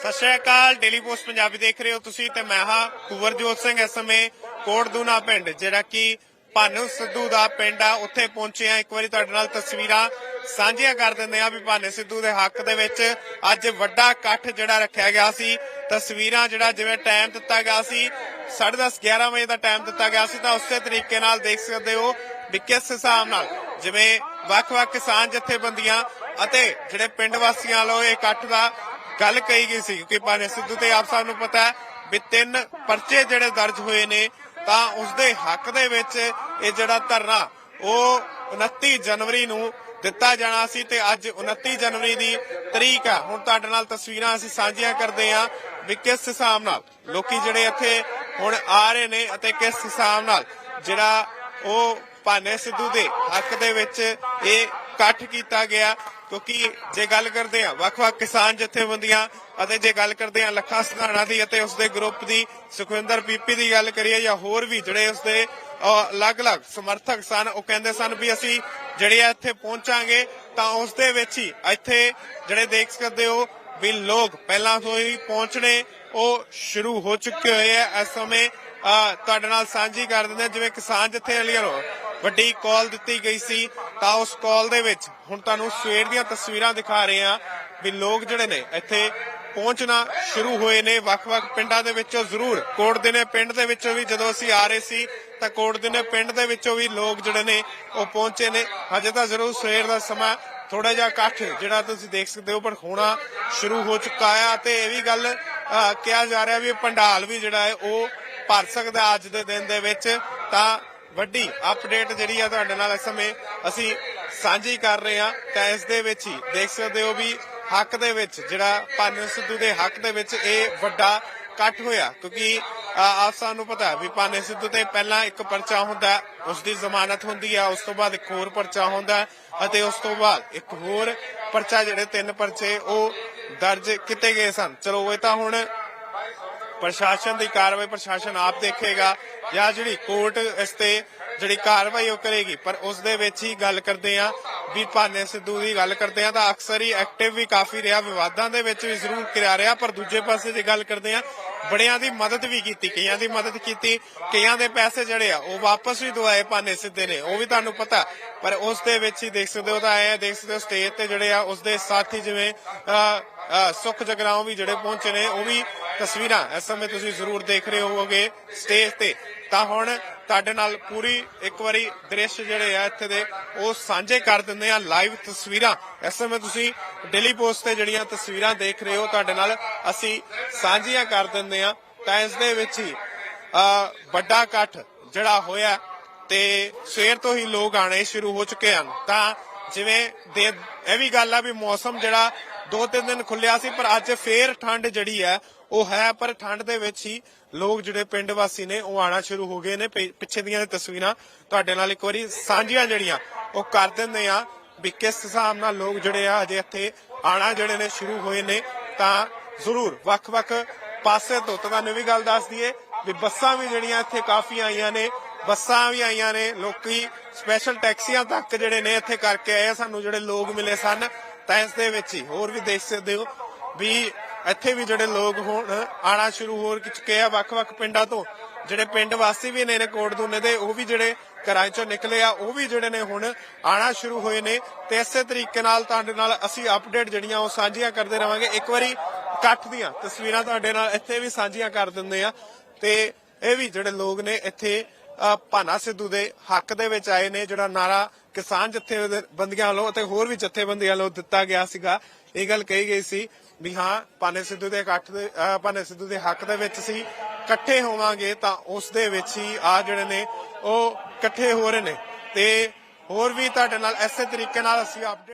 ਸਤਿ ਸ਼੍ਰੀ ਅਕਾਲ ਡੇਲੀ ਪੋਸਟ ਪੰਜਾਬੀ ਦੇਖ ਰਹੇ ਹੋ ਤੁਸੀਂ ਤੇ ਮੈਂ ਹਾਂ ਕੁਵਰਜੋਤ ਸਿੰਘ ਇਸ ਸਮੇਂ ਕੋਟਦੂਨਾ ਪਿੰਡ, ਜਿਹੜਾ ਕਿ ਭਾਨੂ ਸਿੱਧੂ ਦਾ ਪਿੰਡ ਆ। ਉੱਥੇ ਪਹੁੰਚੇ ਆ ਇੱਕ ਵਾਰੀ ਤੁਹਾਡੇ ਨਾਲ ਤਸਵੀਰਾਂ ਸਾਂਝੀਆਂ ਕਰ ਦਿੰਦੇ ਆ ਵੀ ਭਾਨੇ ਸਿੱਧੂ ਦੇ ਹੱਕ ਦੇ ਵਿੱਚ ਅੱਜ ਵੱਡਾ ਇਕੱਠ ਜਿਹੜਾ ਰੱਖਿਆ ਗਿਆ ਸੀ। ਤਸਵੀਰਾਂ ਜਿਹੜਾ ਜਿਵੇਂ ਟਾਈਮ ਦਿੱਤਾ ਗਿਆ ਸੀ 10:30 11 ਵਜੇ ਦਾ ਟਾਈਮ ਦਿੱਤਾ ਗਿਆ ਸੀ, ਤਾਂ ਉਸੇ ਤਰੀਕੇ ਨਾਲ ਦੇਖ ਸਕਦੇ ਹੋ ਵੀ ਕਿਸ ਹਿਸਾਬ ਨਾਲ ਜਿਵੇਂ ਵੱਖ-ਵੱਖ ਕਿਸਾਨ ਜਥੇਬੰਦੀਆਂ ਅਤੇ ਜਿਹੜੇ ਪਿੰਡ ਵਾਸੀਆਂ ਵੱਲੋਂ ਇਹ ਇਕੱਠ ਦਾ ਗੱਲ ਕਹੀ ਗਈ ਸੀ ਕਿ ਭਾਨੇ ਸਿੱਧੂ ਤੇ ਆਪ ਸਭ ਨੂੰ ਪਤਾ ਹੈ ਵੀ ਤਿੰਨ ਪਰਚੇ ਜਿਹੜੇ ਦਰਜ ਹੋਏ ਨੇ, ਤਾਂ ਉਸ ਦੇ ਹੱਕ ਦੇ ਵਿੱਚ ਇਹ ਜਿਹੜਾ ਧਰਨਾ, ਉਹ 29 ਜਨਵਰੀ ਨੂੰ ਦਿੱਤਾ ਜਾਣਾ ਸੀ ਤੇ ਅੱਜ 29 ਜਨਵਰੀ ਦੀ ਤਰੀਕ ਆ ਹੁਣ ਤੁਹਾਡੇ ਨਾਲ ਤਸਵੀਰਾਂ ਅਸੀਂ ਸਾਂਝੀਆਂ ਕਰਦੇ ਹਾਂ ਵੀ ਕਿਸ ਹਿਸਾਬ ਨਾਲ ਲੋਕੀ ਜਿਹੜੇ ਇੱਥੇ ਹੁਣ ਆ ਰਹੇ ਨੇ ਅਤੇ ਕਿਸ ਹਿਸਾਬ ਨਾਲ ਜਿਹੜਾ ਉਹ ਭਾਨੇ ਸਿੱਧੂ ਦੇ ਹੱਕ ਦੇ ਵਿੱਚ ਇਹ ਇਕੱਠ ਕੀਤਾ ਗਿਆ। ਕਿਉਂਕਿ ਜੇ ਗੱਲ ਕਰਦੇ ਆ ਵੱਖ-ਵੱਖ ਕਿਸਾਨ ਜਥੇਬੰਦੀਆਂ ਅਤੇ ਜੇ ਗੱਲ ਕਰਦੇ ਆ ਲੱਖਾ ਸਧਾਣਾ ਦੀ ਅਤੇ ਉਸਦੇ ਗਰੁੱਪ ਦੀ ਸੁਖਵਿੰਦਰ ਪੀਪੀ ਦੀ ਗੱਲ ਕਰੀਏ ਜਾਂ ਹੋਰ ਵੀ ਜਿਹੜੇ ਉਸਦੇ ਅਲੱਗ-ਅਲੱਗ ਸਮਰਥਕ ਸਨ ਉਹ ਕਹਿੰਦੇ ਸਨ ਵੀ ਅਸੀਂ ਜਿਹੜੇ ਇੱਥੇ ਪਹੁੰਚਾਂਗੇ ਤਾਂ ਉਸ ਦੇ ਵਿੱਚ ਹੀ ਇੱਥੇ ਜਿਹੜੇ ਦੇਖ ਸਕਦੇ ਹੋ ਵੀ ਲੋਕ ਪਹਿਲਾਂ ਤੋਂ ਹੀ ਪਹੁੰਚਣੇ ਉਹ ਸ਼ੁਰੂ ਹੋ ਚੁੱਕੇ ਹੋਏ ਆ। ਇਸ ਸਮੇਂ ਅਹ, ਤੁਹਾਡੇ ਨਾਲ ਸਾਂਝੀ ਕਰ ਦਿੰਦੇ ਜਿਵੇਂ ਕਿਸਾਨ ਜਥੇਬੰਦੀਆਂ ਨੂੰ ਵੱਡੀ ਕਾਲ ਦਿੱਤੀ ਗਈ ਸੀ ਤਾਂ ਉਸ ਕਾਲ ਦੇ ਵਿੱਚ ਹੁਣ ਤੁਹਾਨੂੰ ਸਵੇਰ ਦੀਆਂ ਤਸਵੀਰਾਂ ਦਿਖਾ ਰਹੇ ਹਾਂ ਵੀ ਲੋਕ ਜਿਹੜੇ ਨੇ ਇੱਥੇ ਪਹੁੰਚਣਾ ਸ਼ੁਰੂ ਹੋਏ ਨੇ। ਵੱਖ-ਵੱਖ ਪਿੰਡਾਂ ਦੇ ਵਿੱਚੋਂ ਜ਼ਰੂਰ ਕੋਟ ਦਿਨੇ ਪਿੰਡ ਦੇ ਵਿੱਚੋਂ ਵੀ ਜਦੋਂ ਅਸੀਂ ਆ ਰਹੇ ਸੀ ਤਾਂ ਕੋਟ ਦਿਨੇ ਪਿੰਡ ਦੇ ਵਿੱਚੋਂ ਵੀ ਲੋਕ ਜਿਹੜੇ ਨੇ ਉਹ ਪਹੁੰਚੇ ਨੇ। ਹਜੇ ਤਾਂ ਜ਼ਰੂਰ ਸਵੇਰ ਦਾ ਸਮਾਂ ਥੋੜਾ ਜਿਹਾ ਇਕੱਠ ਜਿਹੜਾ ਤੁਸੀਂ ਦੇਖ ਸਕਦੇ ਹੋ, ਪਰ ਹੋਣਾ ਸ਼ੁਰੂ ਹੋ ਚੁੱਕਾ ਹੈ ਤੇ ਇਹ ਵੀ ਗੱਲ ਕਿਹਾ ਜਾ ਰਿਹਾ ਵੀ ਇਹ ਪੰਡਾਲ ਵੀ ਜਿਹੜਾ ਹੈ ਉਹ ਭਰ ਸਕਦਾ ਅੱਜ ਦੇ ਦਿਨ ਦੇ ਵਿੱਚ। ਤਾਂ ਵੱਡੀ ਅਪਡੇਟ ਜਿਹੜੀ ਆ ਤੁਹਾਡੇ ਨਾਲ ਇਸ ਸਮੇਂ ਅਸੀਂ ਸਾਂਝੀ ਕਰ ਰਹੇ ਹਾਂ। ਤਾਂ ਇਸ ਦੇ ਵਿੱਚ ਹੀ ਦੇਖ ਸਕਦੇ ਹੋ ਵੀ ਹੱਕ ਦੇ ਵਿੱਚ ਜਿਹੜਾ ਭਾਨੂ ਸਿੱਧੂ ਦੇ ਹੱਕ ਦੇ ਵਿੱਚ ਇਹ ਵੱਡਾ ਇਕੱਠ ਹੋਇਆ। ਕਿਉਂਕਿ ਆਪ ਸਾਨੂੰ ਪਤਾ ਵੀ ਭਾਨੇ ਸਿੱਧੂ ਤੇ ਪਹਿਲਾਂ ਇੱਕ ਪਰਚਾ ਹੁੰਦਾ ਹੈ, ਉਸ ਦੀ ਜ਼ਮਾਨਤ ਹੁੰਦੀ ਆ ਉਸ ਤੋਂ ਬਾਅਦ ਇੱਕ ਹੋਰ ਪਰਚਾ ਹੁੰਦਾ ਅਤੇ ਉਸ ਤੋਂ ਬਾਅਦ ਇੱਕ ਹੋਰ ਪਰਚਾ ਜਿਹੜੇ ਤਿੰਨ ਪਰਚੇ ਉਹ ਦਰਜ ਕੀਤੇ ਗਏ ਸਨ। ਚਲੋ ਇਹ ਤਾਂ ਹੁਣ ਪ੍ਰਸ਼ਾਸਨ ਦੀ ਕਾਰਵਾਈ ਪ੍ਰਸ਼ਾਸਨ ਆਪ ਦੇਖੇਗਾ ਜਾਂ ਜਿਹੜੀ ਕੋਰਟ ਇਸ ਤੇ ਜਿਹੜੀ ਕਾਰਵਾਈ ਉਹ ਕਰੇਗੀ। ਪਰ ਉਸ ਦੇ ਵਿੱਚ ਹੀ ਗੱਲ ਕਰਦੇ ਆ ਵੀ ਭਾਨੇ ਸਿੱਧੂ ਦੀ ਗੱਲ ਕਰਦੇ ਆ ਤਾਂ ਅਕਸਰ ਹੀ ਐਕਟਿਵ ਵੀ ਕਾਫੀ ਰਿਹਾ ਵਿਵਾਦਾਂ ਦੇ ਵਿੱਚ ਵੀ ਜ਼ਰੂਰ ਕਿਰਿਆ ਰਿਹਾ ਪਰ ਦੂਜੇ ਪਾਸੇ ਜੇ ਗੱਲ ਕਰਦੇ ਆ ਬੜਿਆਂ ਦੀ ਮਦਦ ਵੀ ਕੀਤੀ ਕਈਆਂ ਦੀ ਮਦਦ ਕੀਤੀ ਕਈਆਂ ਦੇ ਪੈਸੇ ਜਿਹੜੇ ਆ ਉਹ ਵਾਪਸ ਵੀ ਦਵਾਏ ਭਾਨੇ ਸਿੱਧੇ ਨੇ ਉਹ ਵੀ ਤੁਹਾਨੂੰ ਪਤਾ। ਪਰ ਉਸ ਦੇ ਵਿੱਚ ਹੀ ਦੇਖ ਸਕਦੇ ਹੋ ਤਾਂ ਐ ਦੇਖ ਸਕਦੇ ਹੋ ਸਟੇਜ ਤੇ ਜਿਹੜੇ ਆ ਉਸ ਦੇ ਸਾਥੀ ਜਿਵੇਂ ਅ, ਅ, ਸੁਖ ਜਗਰਾਉਂ ਵੀ ਜਿਹੜੇ ਪਹੁੰਚੇ ਨੇ ਉਹ ਵੀ ਤਸਵੀਰਾਂ ਇਸ ਸਮੇਂ ਤੁਸੀਂ ਜ਼ਰੂਰ ਦੇਖ ਰਹੇ ਹੋਵੋਗੇ ਸਟੇਜ ਤੇ। ਤਾਂ ਹੁਣ ਤੁਹਾਡੇ ਨਾਲ ਪੂਰੀ ਇੱਕ ਵਾਰੀ ਦ੍ਰਿਸ਼ ਜਿਹੜੇ ਆ ਇੱਥੇ ਦੇ, ਉਹ ਸਾਂਝੇ ਕਰ ਦਿੰਦੇ ਆ ਲਾਈਵ ਤਸਵੀਰਾਂ। ਇਸ ਸਮੇਂ ਤੁਸੀਂ ਡੇਲੀ ਪੋਸਟ ਤੇ ਜਿਹੜੀਆਂ ਤਸਵੀਰਾਂ ਦੇਖ ਰਹੇ ਹੋ ਤੁਹਾਡੇ ਨਾਲ, ਅਸੀਂ ਸਾਂਝੀਆਂ ਕਰ ਦਿੰਦੇ ਆ। ਤਾਂ ਇਸ ਦੇ ਵਿੱਚ ਹੀ ਵੱਡਾ ਇਕੱਠ ਜਿਹੜਾ ਹੋਇਆ ਤੇ ਸਵੇਰ ਤੋਂ ਹੀ ਲੋਕ ਆਣੇ ਸ਼ੁਰੂ ਹੋ ਚੁੱਕੇ ਹਨ। ਤਾਂ ਜਿਵੇਂ ਦੇ, ਇਹ ਵੀ ਗੱਲ ਆ ਵੀ ਮੌਸਮ ਜਿਹੜਾ ਦੋ ਤਿੰਨ ਦਿਨ ਖੁੱਲਿਆ ਸੀ, ਪਰ ਅੱਜ ਫੇਰ ਠੰਡ ਜਿਹੜੀ ਹੈ ਉਹ ਹੈ, ਪਰ ਠੰਡ ਦੇ ਵਿੱਚ ਹੀ ਲੋਕ ਜਿਹੜੇ ਪਿੰਡ ਵਾਸੀ ਨੇ, ਉਹ ਆਣਾ ਸ਼ੁਰੂ ਹੋ ਗਏ ਨੇ ਪਿੱਛੇ ਦੀਆਂ ਤਸਵੀਰਾਂ ਤੁਹਾਡੇ ਨਾਲ ਇੱਕ ਵਾਰੀ ਸਾਂਝੀਆਂ ਜਿਹੜੀਆਂ, ਉਹ ਕਰ ਦਿੰਦੇ ਆ ਵੀ ਕਿਸ ਹਿਸਾਬ ਨਾਲ ਲੋਕ ਜਿਹੜੇ ਆ ਅਜੇ ਇੱਥੇ ਆਣਾ ਜਿਹੜੇ ਨੇ, ਸ਼ੁਰੂ ਹੋਏ ਨੇ, ਤਾਂ ਜ਼ਰੂਰ ਵੱਖ-ਵੱਖ ਪਾਸੇ ਤੋਂ ਤੁਹਾਨੂੰ ਵੀ ਗੱਲ ਦੱਸ ਦਈਏ ਵੀ ਬੱਸਾਂ ਵੀ ਜਿਹੜੀਆਂ ਇੱਥੇ ਕਾਫੀ ਆਈਆਂ ਨੇ, ਬੱਸਾਂ ਵੀ ਆਈਆਂ ਨੇ, ਲੋਕੀ ਸਪੈਸ਼ਲ ਟੈਕਸੀਆਂ ਤੱਕ ਜਿਹੜੇ ਨੇ, ਇੱਥੇ ਕਰਕੇ ਆਏ ਆ। ਸਾਨੂੰ ਜਿਹੜੇ ਲੋਕ ਮਿਲੇ ਸਨ, ਤਾਂ ਇਸ ਦੇ ਵਿੱਚ ਹੀ ਹੋਰ ਵੀ ਦੇਖ ਸਕਦੇ ਹੋ ਵੀ ਇੱਥੇ ਵੀ ਜਿਹੜੇ ਲੋਕ ਹੁਣ, ਆਣਾ ਸ਼ੁਰੂ ਹੋ ਚੁੱਕੇ ਆ ਵੱਖ-ਵੱਖ ਪਿੰਡਾਂ ਤੋਂ। ਜਿਹੜੇ ਪਿੰਡ ਵਾਸੀ ਵੀ ਨੇ ਨੇ ਕੋਟਦੂਨੇ ਦੇ, ਉਹ ਵੀ ਜਿਹੜੇ ਘਰਾਂ ਚੋਂ ਨਿਕਲੇ ਆ, ਉਹ ਵੀ ਜਿਹੜੇ ਨੇ ਹੁਣ ਆਣਾ ਸ਼ੁਰੂ ਹੋਏ ਨੇ। ਤੇ ਇਸੇ ਤਰੀਕੇ ਨਾਲ ਤੁਹਾਡੇ ਨਾਲ ਅਸੀਂ ਅਪਡੇਟ ਜਿਹੜੀਆਂ ਉਹ ਸਾਂਝੀਆਂ ਕਰਦੇ ਰਵਾਂਗੇ। ਇੱਕ ਵਾਰੀ ਇਕੱਠ ਦੀਆਂ ਤਸਵੀਰਾਂ ਤੁਹਾਡੇ ਨਾਲ ਇੱਥੇ ਵੀ ਸਾਂਝੀਆਂ ਕਰ ਦਿੰਦੇ ਆ। ਤੇ ਇਹ ਵੀ ਜਿਹੜੇ ਲੋਕ ਨੇ ਇੱਥੇ ਭਾਨਾ ਸਿੱਧੂ ਦੇ ਹੱਕ ਦੇ ਵਿੱਚ ਆਏ ਨੇ, ਜਿਹੜਾ ਨਾਰਾ ਕਿਸਾਨ ਜਥੇਬੰਦੀਆਂ ਵੱਲੋਂ ਅਤੇ ਹੋਰ ਵੀ ਜਥੇਬੰਦੀਆਂ ਵੱਲੋਂ ਦਿੱਤਾ ਗਿਆ ਸੀਗਾ। ਇਹ ਗੱਲ ਕਹੀ ਗਈ ਸੀ ਵੀ ਹਾਂ, ਭਾਨੇ ਸਿੱਧੂ ਦੇ ਇਕੱਠ ਦੇ ਭਾਨੇ ਸਿੱਧੂ ਦੇ ਹੱਕ ਦੇ ਵਿੱਚ ਸੀ ਇਕੱਠੇ ਹੋਵਾਂਗੇ ਤਾਂ ਉਸ ਦੇ ਵਿੱਚ ਹੀ ਆ ਜਿਹੜੇ ਨੇ, ਉਹ ਇਕੱਠੇ ਹੋ ਰਹੇ ਨੇ। ਤੇ ਹੋਰ ਵੀ ਤੁਹਾਡੇ ਨਾਲ ਇਸੇ ਤਰੀਕੇ ਨਾਲ ਅਸੀਂ ਅਪਡੇਟ